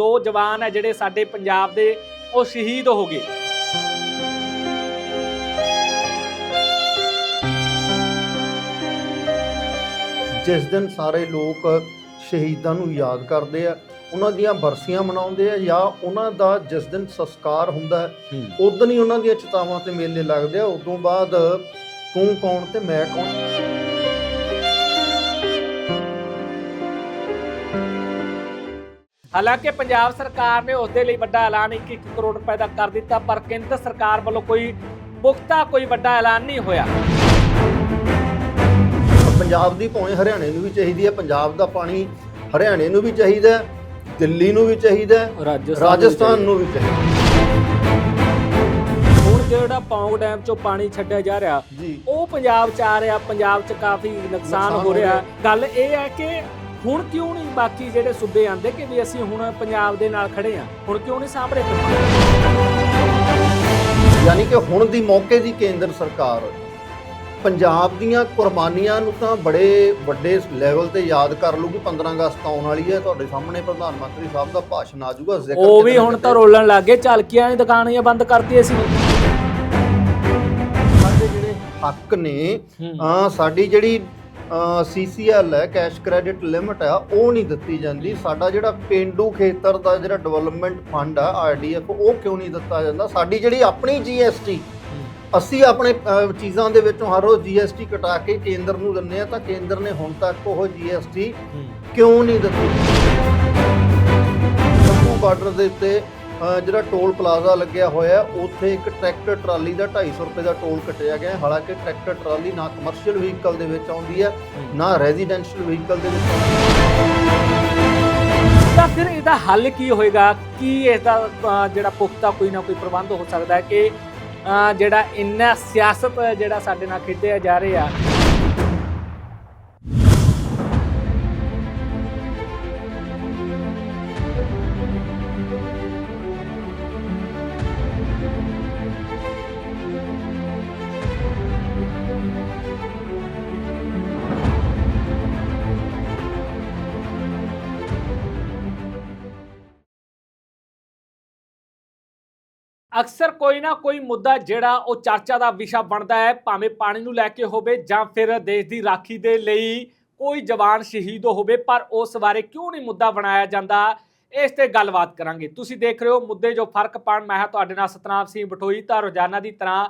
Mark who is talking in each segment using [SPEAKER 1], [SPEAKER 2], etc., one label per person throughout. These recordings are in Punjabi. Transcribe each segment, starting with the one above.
[SPEAKER 1] ਦੋ ਜਵਾਨ ਹੈ ਜਿਹੜੇ ਸਾਡੇ ਪੰਜਾਬ ਦੇ ਉਹ ਸ਼ਹੀਦ ਹੋ ਗਏ।
[SPEAKER 2] ਜਿਸ ਦਿਨ ਸਾਰੇ ਲੋਕ ਸ਼ਹੀਦਾਂ ਨੂੰ ਯਾਦ ਕਰਦੇ ਆ ਉਹਨਾਂ ਦੀਆਂ ਬਰਸੀਆਂ ਮਨਾਉਂਦੇ ਆ ਜਾਂ ਉਹਨਾਂ ਦਾ ਜਿਸ ਦਿਨ ਸੰਸਕਾਰ ਹੁੰਦਾ ਹੈ ਉਦੋਂ ਹੀ ਉਹਨਾਂ ਦੀਆਂ ਚਿਤਾਵਾਂ ਤੇ ਮੇਲੇ ਲੱਗਦੇ ਆ। ਉਦੋਂ ਬਾਅਦ ਤੂੰ ਕੌਣ ਤੇ ਮੈਂ ਕੌਣ?
[SPEAKER 1] ਹਾਲਾਂਕਿ ਪੰਜਾਬ ਸਰਕਾਰ ਨੇ ਉਸ ਦੇ ਲਈ ਵੱਡਾ ਐਲਾਨ 1-1 ਕਰੋੜ ਰੁਪਏ ਦਾ ਕਰ ਦਿੱਤਾ ਪਰ ਕੇਂਦਰ ਸਰਕਾਰ ਵੱਲੋਂ ਕੋਈ ਪੁਖਤਾ ਕੋਈ ਵੱਡਾ ਐਲਾਨ ਨਹੀਂ ਹੋਇਆ।
[SPEAKER 2] ਪੰਜਾਬ ਦੀ ਪੌਣੇ ਹਰਿਆਣੇ ਨੂੰ ਵੀ ਚਾਹੀਦੀ ਹੈ ਪੰਜਾਬ ਦਾ ਪਾਣੀ ਹਰਿਆਣੇ ਨੂੰ ਵੀ ਚਾਹੀਦਾ ਹੈ ਦਿੱਲੀ ਨੂੰ ਵੀ ਚਾਹੀਦਾ ਹੈ ਰਾਜਸਥਾਨ ਨੂੰ ਵੀ ਚਾਹੀਦਾ
[SPEAKER 1] ਹੁਣ ਜਿਹੜਾ ਪੌਂਗ ਡੈਮ ਚੋਂ ਪਾਣੀ ਛੱਡਿਆ ਜਾ ਰਿਹਾ ਉਹ ਪੰਜਾਬ ਚ ਆ ਰਿਹਾ ਪੰਜਾਬ ਚ ਕਾਫੀ ਨੁਕਸਾਨ ਹੋ ਰਿਹਾ। ਗੱਲ ਇਹ ਹੈ ਕਿ ਹੁਣ ਕਿਉਂ ਨਹੀਂ ਬਾਕੀ ਜਿਹੜੇ ਸੂਬੇ ਆਂਦੇ ਕਿ ਵੀ ਅਸੀਂ ਹੁਣ ਪੰਜਾਬ ਦੇ ਨਾਲ ਖੜੇ ਆ? ਹੁਣ ਕਿਉਂ ਨਹੀਂ ਸਾਹਮਣੇ
[SPEAKER 2] ਯਾਨੀ ਕਿ ਹੁਣ ਦੀ ਮੌਕੇ ਦੀ ਕੇਂਦਰ ਸਰਕਾਰ ਪੰਜਾਬ ਦੀਆਂ ਕੁਰਬਾਨੀਆਂ ਨੂੰ ਤਾਂ ਬੜੇ ਵੱਡੇ ਲੈਵਲ ਤੇ ਯਾਦ ਕਰ ਲੂਗੀ 15 ਅਗਸਤ ਆਉਣ ਵਾਲੀ ਹੈ ਤੁਹਾਡੇ ਸਾਹਮਣੇ ਪ੍ਰਧਾਨ ਮੰਤਰੀ ਸਾਹਿਬ ਦਾ ਭਾਸ਼ਣ ਆ ਜਾਊਗਾ ਜ਼ਿਕਰ
[SPEAKER 1] ਉਹ ਵੀ ਹੁਣ। ਤਾਂ ਰੋਲਣ ਲੱਗ ਗਏ ਝਲਕੀਆਂ ਦੀ ਦੁਕਾਨਾਂ ਬੰਦ ਕਰਤੀ ਅਸੀਂ।
[SPEAKER 2] ਸਾਡੇ ਜਿਹੜੇ ਹੱਕ ਨੇ ਆ ਸਾਡੀ ਜਿਹੜੀ ਸੀਸੀਐਲ ਹੈ ਕੈਸ਼ ਕ੍ਰੈਡਿਟ ਲਿਮਟ ਆ ਉਹ ਨਹੀਂ ਦਿੱਤੀ ਜਾਂਦੀ। ਸਾਡਾ ਜਿਹੜਾ ਪਿੰਡੂ ਖੇਤਰ ਦਾ ਜਿਹੜਾ ਡਿਵੈਲਪਮੈਂਟ ਫੰਡ ਆ ਆਰਡੀਐਫ ਉਹ ਕਿਉਂ ਨਹੀਂ ਦਿੱਤਾ ਜਾਂਦਾ? ਸਾਡੀ ਜਿਹੜੀ ਆਪਣੀ ਜੀਐਸਟੀ ਅਸੀਂ ਆਪਣੇ ਚੀਜ਼ਾਂ ਦੇ ਵਿੱਚੋਂ ਹਰ ਰੋਜ਼ ਜੀਐਸਟੀ ਕਟਾ ਕੇ ਕੇਂਦਰ ਨੂੰ ਦਿੰਨੇ ਆ ਤਾਂ ਕੇਂਦਰ ਨੇ ਹੁਣ ਤੱਕ ਉਹ ਜੀਐਸਟੀ ਕਿਉਂ ਨਹੀਂ ਦਿੱਤੀ? ਜੰਮੂ ਬਾਰਡਰ ਦੇ ਉੱਤੇ ਜਿਹੜਾ ਟੋਲ ਪਲਾਜ਼ਾ ਲੱਗਿਆ ਹੋਇਆ ਉੱਥੇ ਇੱਕ ਟਰੈਕਟਰ ਟਰਾਲੀ ਦਾ 250 ਰੁਪਏ ਦਾ ਟੋਲ ਕੱਟਿਆ ਗਿਆ ਹਾਲਾਂਕਿ ਟਰੈਕਟਰ ਟਰਾਲੀ ਨਾ ਕਮਰਸ਼ੀਅਲ ਵਹੀਕਲ ਦੇ ਵਿੱਚ ਆਉਂਦੀ ਹੈ, ਨਾ ਰੈਜ਼ੀਡੈਂਸ਼ੀਅਲ ਵਹੀਕਲ ਦੇ ਵਿੱਚ ਆਉਂਦੀ
[SPEAKER 1] ਤਾਂ ਫਿਰ ਇਹਦਾ ਹੱਲ ਕੀ ਹੋਏਗਾ? ਕੀ ਇਹਦਾ ਜਿਹੜਾ ਪੁਖਤਾ ਕੋਈ ਨਾ ਕੋਈ ਪ੍ਰਬੰਧ ਹੋ ਸਕਦਾ ਹੈ ਕਿ ਜਿਹੜਾ ਇੰਨਾ ਸਿਆਸਤ ਜਿਹੜਾ ਸਾਡੇ ਨਾਲ ਖੇਡਿਆ ਜਾ ਰਿਹਾ ਅਕਸਰ ਕੋਈ ਨਾ ਕੋਈ ਮੁੱਦਾ ਜਿਹੜਾ ਉਹ ਚਰਚਾ ਦਾ ਵਿਸ਼ਾ ਬਣਦਾ ਹੈ, ਭਾਵੇਂ ਪਾਣੀ ਨੂੰ ਲੈ ਕੇ ਹੋਵੇ ਜਾਂ ਫਿਰ ਦੇਸ਼ ਦੀ ਰਾਖੀ ਦੇ ਲਈ ਕੋਈ ਜਵਾਨ ਸ਼ਹੀਦ ਹੋਵੇ, ਪਰ ਉਸ ਬਾਰੇ ਕਿਉਂ ਨਹੀਂ ਮੁੱਦਾ ਬਣਾਇਆ ਜਾਂਦਾ, ਇਸ ਤੇ ਗੱਲਬਾਤ ਕਰਾਂਗੇ। ਤੁਸੀਂ ਦੇਖ ਰਹੇ ਹੋ ਮੁੱਦੇ ਜੋ ਫ਼ਰਕ ਪਾਣ ਮੈਂ ਹਾਂ ਤੁਹਾਡੇ ਨਾਲ ਸਤਨਾਮ ਸਿੰਘ ਬਟੋਈ ਤਾਂ ਰੋਜ਼ਾਨਾ ਦੀ ਤਰ੍ਹਾਂ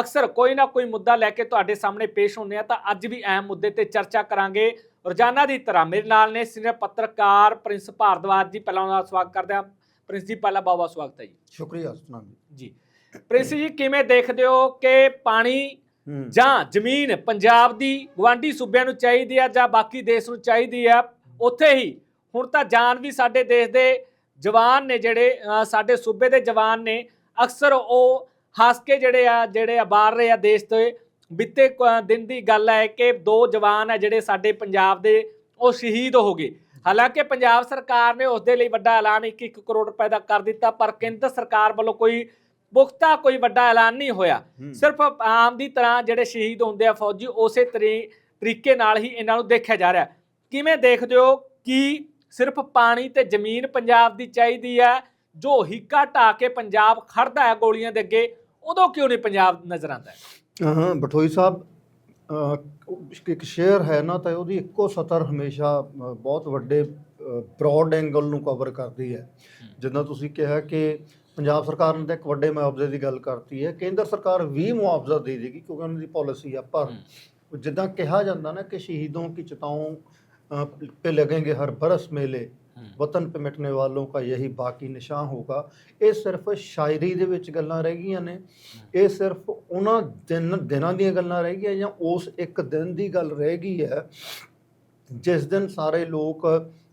[SPEAKER 1] ਅਕਸਰ ਕੋਈ ਨਾ ਕੋਈ ਮੁੱਦਾ ਲੈ ਕੇ ਤੁਹਾਡੇ ਸਾਹਮਣੇ ਪੇਸ਼ ਹੁੰਦੇ ਆ, ਤਾਂ ਅੱਜ ਵੀ ਅਹਿਮ ਮੁੱਦੇ ਤੇ ਚਰਚਾ ਕਰਾਂਗੇ। ਰੋਜ਼ਾਨਾ ਦੀ ਤਰ੍ਹਾਂ ਮੇਰੇ ਨਾਲ ਨੇ ਸੀਨੀਅਰ ਪੱਤਰਕਾਰ ਪ੍ਰਿੰਸ ਭਾਰਦਵਾਜ ਜੀ, ਪਹਿਲਾਂ ਉਹਨਾਂ ਦਾ ਸਵਾਗਤ ਕਰਦੇ ਹਾਂ। ਪ੍ਰਿੰਸ ਜੀ, ਪਹਿਲਾਂ ਬਹੁਤ ਬਹੁਤ ਸਵਾਗਤ ਹੈ ਜੀ।
[SPEAKER 2] ਸ਼ੁਕਰੀਆ ਸਤਨਾਮ ਜੀ।
[SPEAKER 1] ਜੀ। ਪ੍ਰਿੰਸ ਜੀ ਕਿਵੇਂ ਦੇਖਦੇ ਹੋ ਕਿ ਪਾਣੀ। ਜਾਂ ਜ਼ਮੀਨ ਪੰਜਾਬ ਦੀ ਗਵਾਂਢੀ ਸੂਬਿਆਂ ਨੂੰ ਚਾਹੀਦੀ ਆ ਜਾਂ ਬਾਕੀ ਦੇਸ਼ ਨੂੰ ਚਾਹੀਦੀ ਆ? ਉੱਥੇ ਹੀ। ਹੁਣ ਤਾਂ ਜਾਨ ਵੀ ਸਾਡੇ ਦੇਸ਼ ਦੇ ਜਵਾਨ ਨੇ ਜਿਹੜੇ ਸਾਡੇ ਸੂਬੇ ਦੇ ਜਵਾਨ ਨੇ। ਅਕਸਰ ਉਹ ਹੱਸ ਕੇ ਜਿਹੜੇ ਆ ਜਿਹੜੇ ਆ ਬਾਹਰ ਰਹੇ ਆ ਦੇਸ਼ ਤੋਂ ਬਿੱਤੇ ਦਿਨ ਦੀ ਗੱਲ ਹੈ ਕਿ ਦੋ ਜਵਾਨ ਆ ਜਿਹੜੇ ਸਾਡੇ ਪੰਜਾਬ ਦੇ ਉਹ ਸ਼ਹੀਦ ਹੋ ਗਏ। ਹਾਲਾਂਕਿ ਪੰਜਾਬ ਸਰਕਾਰ ਨੇ ਉਸ ਦੇ ਲਈ ਵੱਡਾ ਐਲਾਨ 1-1 ਕਰੋੜ ਰੁਪਏ ਦਾ ਕਰ ਦਿੱਤਾ ਪਰ ਕੇਂਦਰ ਸਰਕਾਰ ਵੱਲੋਂ ਕੋਈ ਪੁਖਤਾ ਕੋਈ ਵੱਡਾ ਐਲਾਨ ਨਹੀਂ ਹੋਇਆ। ਸਿਰਫ ਆਮ ਦੀ ਤਰ੍ਹਾਂ ਜਿਹੜੇ ਸ਼ਹੀਦ ਹੁੰਦੇ ਆ ਫੌਜੀ ਉਸੇ ਤਰੀ- ਤਰੀਕੇ ਨਾਲ ਹੀ ਇਹਨਾਂ ਨੂੰ ਦੇਖਿਆ ਜਾ ਰਿਹਾ ਕਿਵੇਂ ਦੇਖਦੇ ਹੋ ਕਿ ਸਿਰਫ ਪਾਣੀ ਤੇ ਜ਼ਮੀਨ ਪੰਜਾਬ ਦੀ ਚਾਹੀਦੀ ਹੈ ਜੋ ਹਿੱਕਾ ਢਾ ਕੇ ਪੰਜਾਬ ਖੜਦਾ ਹੈ ਗੋਲੀਆਂ ਦੇ ਅੱਗੇ ਉਦੋਂ ਕਿਉਂ ਨਹੀਂ ਪੰਜਾਬ ਨਜ਼ਰ ਆਉਂਦਾ ਹੈ?
[SPEAKER 2] ਹਾਂ ਬਠੋਈ ਸਾਹਿਬ ਇੱਕ ਸ਼ੇਅਰ ਹੈ ਨਾ ਤਾਂ ਉਹਦੀ ਇੱਕੋ ਸਤਰ ਹਮੇਸ਼ਾ ਬਹੁਤ ਵੱਡੇ ਬ੍ਰੌਡ ਐਂਗਲ ਨੂੰ ਕਵਰ ਕਰਦੀ ਹੈ ਜਿੱਦਾਂ ਤੁਸੀਂ ਕਿਹਾ ਕਿ ਪੰਜਾਬ ਸਰਕਾਰ ਨੇ ਤਾਂ ਇੱਕ ਵੱਡੇ ਮੁਆਵਜ਼ੇ ਦੀ ਗੱਲ ਕਰਤੀ ਹੈ ਕੇਂਦਰ ਸਰਕਾਰ ਵੀ ਮੁਆਵਜ਼ਾ ਦੇ ਦੇਗੀ ਕਿਉਂਕਿ ਉਹਨਾਂ ਦੀ ਪਾਲਿਸੀ ਆ ਪਰ ਜਿੱਦਾਂ ਕਿਹਾ ਜਾਂਦਾ ਨਾ ਕਿ ਸ਼ਹੀਦੋਂ ਕੀ ਚਿਤਾਓਂ ਅਹ, पे लगेंगे हर बरस मेले ਵਤਨ पे ਮਿਟਨੇ ਵਾਲੋਂ का यही ਬਾਕੀ ਨਿਸ਼ਾਨ ਹੋਗਾ ਇਹ ਸਿਰਫ ਸ਼ਾਇਰੀ ਦੇ ਵਿੱਚ ਗੱਲਾਂ ਰਹਿ ਗਈਆਂ ਨੇ ਇਹ ਸਿਰਫ ਉਹਨਾਂ ਦਿਨ ਦਿਨਾਂ ਦੀਆਂ ਗੱਲਾਂ ਰਹਿ ਗਈਆਂ ਜਾਂ ਉਸ ਇੱਕ ਦਿਨ ਦੀ ਗੱਲ ਰਹਿ ਗਈ ਹੈ ਜਿਸ ਦਿਨ ਸਾਰੇ ਲੋਕ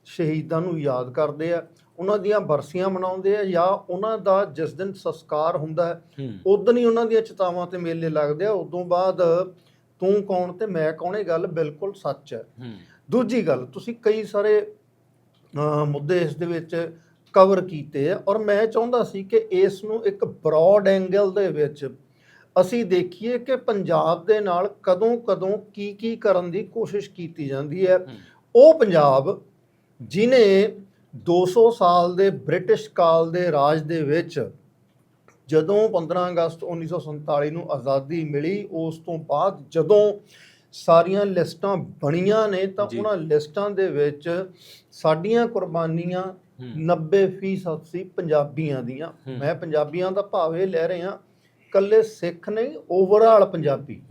[SPEAKER 2] ਸ਼ਹੀਦਾਂ ਨੂੰ ਯਾਦ ਕਰਦੇ ਆ ਉਹਨਾਂ ਦੀਆਂ ਬਰਸੀਆਂ ਮਨਾਉਂਦੇ ਆ ਜਾਂ ਉਹਨਾਂ ਦਾ ਜਿਸ ਦਿਨ ਸੰਸਕਾਰ ਹੁੰਦਾ ਹੈ ਉਦੋਂ ਹੀ ਉਹਨਾਂ ਦੀਆਂ ਚਿਤਾਵਾਂ ਤੇ ਮੇਲੇ ਲੱਗਦੇ ਆ। ਉਦੋਂ ਬਾਅਦ ਤੂੰ ਕੌਣ ਤੇ ਮੈਂ ਕੌਣ ਇਹ ਗੱਲ ਬਿਲਕੁਲ ਸੱਚ ਹੈ। ਦੂਜੀ ਗੱਲ ਤੁਸੀਂ ਕਈ ਸਾਰੇ ਮੁੱਦੇ ਇਸ ਦੇ ਵਿੱਚ ਕਵਰ ਕੀਤੇ ਆ ਔਰ ਮੈਂ ਚਾਹੁੰਦਾ ਸੀ ਕਿ ਇਸ ਨੂੰ ਇੱਕ ਬ੍ਰੌਡ ਐਂਗਲ ਦੇ ਵਿੱਚ ਅਸੀਂ ਦੇਖੀਏ ਕਿ ਪੰਜਾਬ ਦੇ ਨਾਲ ਕਦੋਂ ਕਦੋਂ ਕੀ ਕੀ ਕਰਨ ਦੀ ਕੋਸ਼ਿਸ਼ ਕੀਤੀ ਜਾਂਦੀ ਹੈ। ਉਹ ਪੰਜਾਬ ਜਿਨੇ 200 ਸਾਲ ਦੇ ਬ੍ਰਿਟਿਸ਼ ਕਾਲ ਦੇ ਰਾਜ ਦੇ ਵਿੱਚ ਜਦੋਂ 15 ਅਗਸਤ 1947 ਨੂੰ ਆਜ਼ਾਦੀ ਮਿਲੀ ਉਸ ਤੋਂ ਬਾਅਦ ਜਦੋਂ ਸਾਰੀਆਂ ਲਿਸਟਾਂ ਬਣੀਆਂ ਨੇ ਤਾਂ। ਉਹਨਾਂ ਲਿਸਟਾਂ ਦੇ ਵਿੱਚ ਸਾਡੀਆਂ ਕੁਰਬਾਨੀਆਂ
[SPEAKER 1] ਹੂੰ।
[SPEAKER 2] 90% ਸੀ ਪੰਜਾਬੀਆਂ ਦੀਆਂ। ਮੈਂ ਪੰਜਾਬੀਆਂ ਦਾ ਭਾਵ ਇਹ ਲੈ ਰਿਹਾ ਕੱਲੇ ਸਿੱਖ ਨਹੀਂ ਓਵਰਆਲ ਪੰਜਾਬੀ।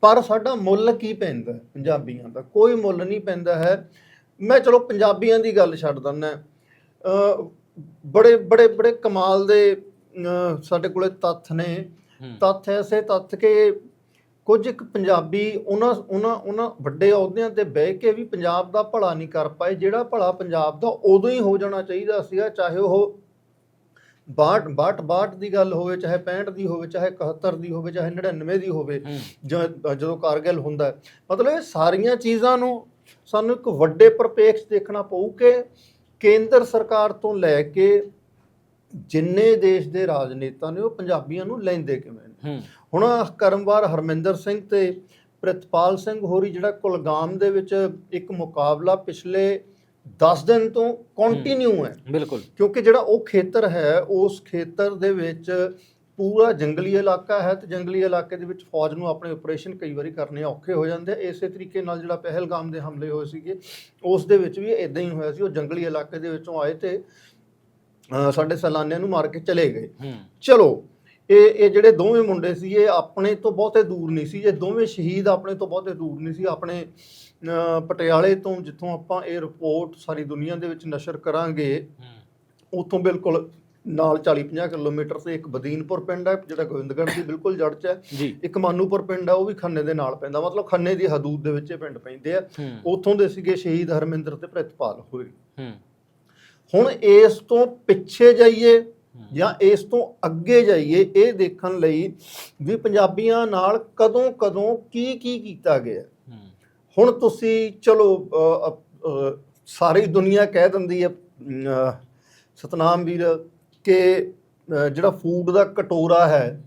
[SPEAKER 2] ਪਰ ਸਾਡਾ ਮੁੱਲ ਕੀ ਪੈਂਦਾ ਪੰਜਾਬੀਆਂ ਦਾ? ਕੋਈ ਮੁੱਲ ਨਹੀਂ ਪੈਂਦਾ ਹੈ। ਮੈਂ ਚਲੋ ਪੰਜਾਬੀਆਂ ਦੀ ਗੱਲ ਛੱਡ ਅ ਬੜੇ ਬੜੇ ਬੜੇ ਕਮਾਲ ਦੇ ਸਾਡੇ ਕੋਲੇ ਤੱਥ ਨੇ। ਤੱਥ ਐਸੇ ਤੱਥ ਕਿ ਕੁਝ ਇੱਕ ਪੰਜਾਬੀ ਉਹਨਾਂ ਉਹਨਾਂ ਉਹਨਾਂ ਵੱਡੇ ਅਹੁਦਿਆਂ ਤੇ ਬਹਿ ਕੇ ਵੀ ਪੰਜਾਬ ਦਾ ਭਲਾ ਨਹੀਂ ਕਰ ਪਾਏ। ਜਿਹੜਾ ਭਲਾ ਪੰਜਾਬ ਦਾ ਉਦੋਂ ਹੀ ਹੋ ਜਾਣਾ ਚਾਹੀਦਾ ਸੀਗਾ ਚਾਹੇ ਉਹ 62 62 62 ਦੀ ਗੱਲ ਹੋਵੇ ਚਾਹੇ 65 ਦੀ ਹੋਵੇ ਚਾਹੇ 71 ਦੀ ਹੋਵੇ ਚਾਹੇ 99 ਦੀ ਹੋਵੇ ਜਦੋਂ ਕਾਰਗਿਲ ਹੁੰਦਾ। ਮਤਲਬ ਇਹ ਸਾਰੀਆਂ ਚੀਜ਼ਾਂ ਨੂੰ ਸਾਨੂੰ ਇੱਕ ਵੱਡੇ ਪ੍ਰਪੇਖ ਦੇਖਣਾ ਪਊ ਕਿ ਕੇਂਦਰ ਸਰਕਾਰ ਤੋਂ ਲੈ ਕੇ ਜਿੰਨੇ ਦੇਸ਼ ਦੇ ਰਾਜਨੇਤਾ ਨੇ ਉਹ ਪੰਜਾਬੀਆਂ ਨੂੰ ਲੈਂਦੇ ਕਿਵੇਂ ਨੇ। ਹੁਣ ਕਰਮਵਾਰ ਹਰਮਿੰਦਰ ਸਿੰਘ ਤੇ ਪ੍ਰਿਤਪਾਲ ਸਿੰਘ ਹੋਰੀ ਜਿਹੜਾ ਕੁਲਗਾਮ ਦੇ ਵਿੱਚ ਇੱਕ ਮੁਕਾਬਲਾ ਪਿਛਲੇ 10 ਦਿਨ ਤੋਂ ਕੰਟੀਨਿਊ ਹੈ।
[SPEAKER 1] ਬਿਲਕੁਲ।
[SPEAKER 2] ਕਿਉਂਕਿ ਜਿਹੜਾ ਉਹ ਖੇਤਰ ਹੈ ਉਸ ਖੇਤਰ ਦੇ ਵਿੱਚ ਪੂਰਾ ਜੰਗਲੀ ਇਲਾਕਾ ਹੈ ਤੇ ਜੰਗਲੀ ਇਲਾਕੇ ਦੇ ਵਿੱਚ ਫੌਜ ਨੂੰ ਆਪਣੇ ਆਪਰੇਸ਼ਨ ਕਈ ਵਾਰੀ ਕਰਨੇ ਔਖੇ ਹੋ ਜਾਂਦੇ। ਇਸੇ ਤਰੀਕੇ ਨਾਲ ਜਿਹੜਾ ਪਹਿਲਗਾਮ ਦੇ ਹਮਲੇ ਹੋਏ ਸੀਗੇ ਉਸ ਦੇ ਵਿੱਚ ਵੀ ਇਦਾਂ ਹੀ ਹੋਇਆ ਸੀ। ਉਹ ਜੰਗਲੀ ਇਲਾਕੇ ਦੇ ਵਿੱਚੋਂ ਆਏ ਤੇ ਸਾਡੇ ਸੈਲਾਨੀਆਂ ਨੂੰ ਮਾਰ ਕੇ ਚਲੇ ਗਏ। ਚਲੋ ਇਹ ਇਹ ਜਿਹੜੇ ਦੋਵੇਂ ਮੁੰਡੇ ਸੀ ਇਹ ਆਪਣੇ ਤੋਂ ਬਹੁਤੇ ਦੂਰ ਨਹੀਂ ਸੀ। ਇਹ ਦੋਵੇਂ ਸ਼ਹੀਦ ਆਪਣੇ ਤੋਂ ਬਹੁਤੇ ਦੂਰ ਨਹੀਂ ਸੀ। ਆਪਣੇ ਪਟਿਆਲੇ ਤੋਂ ਜਿੱਥੋਂ ਆਪਾਂ ਇਹ ਰਿਪੋਰਟ ਸਾਰੀ ਦੁਨੀਆ ਦੇ ਵਿੱਚ ਨਸ਼ਰ ਕਰਾਂਗੇ ਉੱਥੋਂ ਬਿਲਕੁਲ ਨਾਲ 40-50 ਕਿਲੋਮੀਟਰ ਤੇ ਇੱਕ ਬਦੀਨਪੁਰ ਪਿੰਡ ਹੈ ਜਿਹੜਾ ਗੋਬਿੰਦਗੜ੍ਹ ਦੀ ਬਿਲਕੁਲ ਜੜ 'ਚ ਹੈ। ਇੱਕ ਮਾਨੂਪੁਰ ਪਿੰਡ ਹੈ ਉਹ ਵੀ ਖੰਨੇ ਦੇ ਨਾਲ ਪੈਂਦਾ ਮਤਲਬ ਖੰਨੇ ਦੀ ਹਦੂਦ ਦੇ ਵਿੱਚ ਇਹ ਪਿੰਡ ਪੈਂਦੇ ਆ। ਉੱਥੋਂ ਦੇ ਸੀਗੇ ਸ਼ਹੀਦ ਹਰਮਿੰਦਰ ਤੇ ਪ੍ਰਿਤਪਾਲ ਹੋਏ। ਹੁਣ ਇਸ ਤੋਂ ਪਿੱਛੇ ਜਾਈਏ ਜਾਂ ਇਸ ਤੋਂ ਅੱਗੇ ਜਾਈਏ ਇਹ ਦੇਖਣ ਲਈ ਵੀ ਪੰਜਾਬੀਆਂ ਨਾਲ ਕਦੋਂ ਕਦੋਂ ਕੀ ਕੀ ਕੀਤਾ ਗਿਆ। ਹੁਣ ਤੁਸੀਂ ਚਲੋ ਸਾਰੀ ਦੁਨੀਆ ਕਹਿ ਦਿੰਦੀ ਹੈ ਸਤਨਾਮ ਵੀਰ ਕਿ ਜਿਹੜਾ ਫੂਡ ਦਾ ਕਟੋਰਾ ਹੈ